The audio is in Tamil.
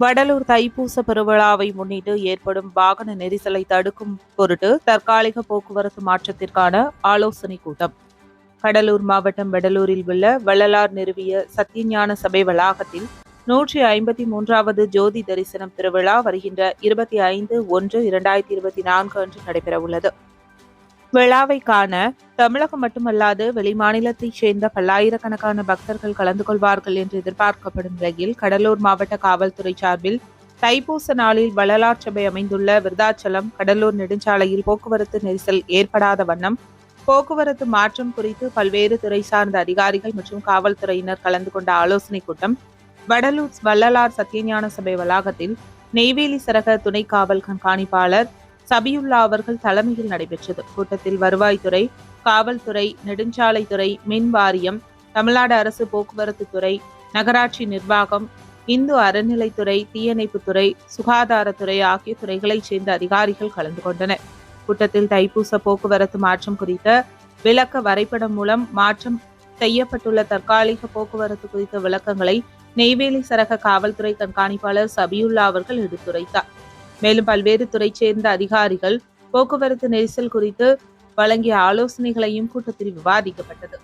வடலூர் தைப்பூச பெருவிழாவை முன்னிட்டு ஏற்படும் வாகன நெரிசலை தடுக்கும் பொருட்டு தற்காலிக போக்குவரத்து மாற்றத்திற்கான ஆலோசனைக் கூட்டம். கடலூர் மாவட்டம் வடலூரில் உள்ள வள்ளலார் நிறுவிய சத்தியஞான சபை வளாகத்தில் நூற்றி ஐம்பத்தி மூன்றாவது ஜோதி தரிசனம் திருவிழா வருகின்ற இருபத்தி ஐந்து ஒன்று இரண்டாயிரத்தி இருபத்தி நான்கு அன்று நடைபெறவுள்ளது. விழாவை காண தமிழகம் மட்டுமல்லாது வெளிமாநிலத்தைச் சேர்ந்த பல்லாயிரக்கணக்கான பக்தர்கள் கலந்து கொள்வார்கள் என்று எதிர்பார்க்கப்படும் நிலையில் கடலூர் மாவட்ட காவல்துறை சார்பில் தைப்பூச நாளில் வள்ளலார் சபை அமைந்துள்ள விருதாச்சலம் கடலூர் நெடுஞ்சாலையில் போக்குவரத்து நெரிசல் ஏற்படாத வண்ணம் போக்குவரத்து மாற்றம் குறித்து பல்வேறு துறை சார்ந்த அதிகாரிகள் மற்றும் காவல்துறையினர் கலந்து கொண்ட ஆலோசனைக் கூட்டம் வடலூர் வள்ளலார் சத்தியஞான சபை வளாகத்தில் நெய்வேலி சரக துணை காவல் கண்காணிப்பாளர் சபியுல்லா அவர்கள் தலைமையில் நடைபெற்றது. கூட்டத்தில் வருவாய்த்துறை காவல்துறை நெடுஞ்சாலைத்துறை மின் வாரியம் தமிழ்நாடு அரசு போக்குவரத்து துறை நகராட்சி நிர்வாகம் இந்து அறநிலைத்துறை தீயணைப்புத்துறை சுகாதாரத்துறை ஆகிய துறைகளைச் சேர்ந்த அதிகாரிகள் கலந்து கொண்டனர். கூட்டத்தில் தைப்பூச போக்குவரத்து மாற்றம் குறித்த விளக்க வரைபடம் மூலம் மாற்றம் செய்யப்பட்டுள்ள தற்காலிக போக்குவரத்து குறித்த விளக்கங்களை நெய்வேலி சரக காவல்துறை கண்காணிப்பாளர் சபியுல்லா அவர்கள் எடுத்துரைத்தார். மேலும் பல்வேறு துறை சேர்ந்த அதிகாரிகள் போக்குவரத்து நெரிசல் குறித்து வழங்கிய ஆலோசனைகளையும் கூட்டத்தில் விவாதிக்கப்பட்டது.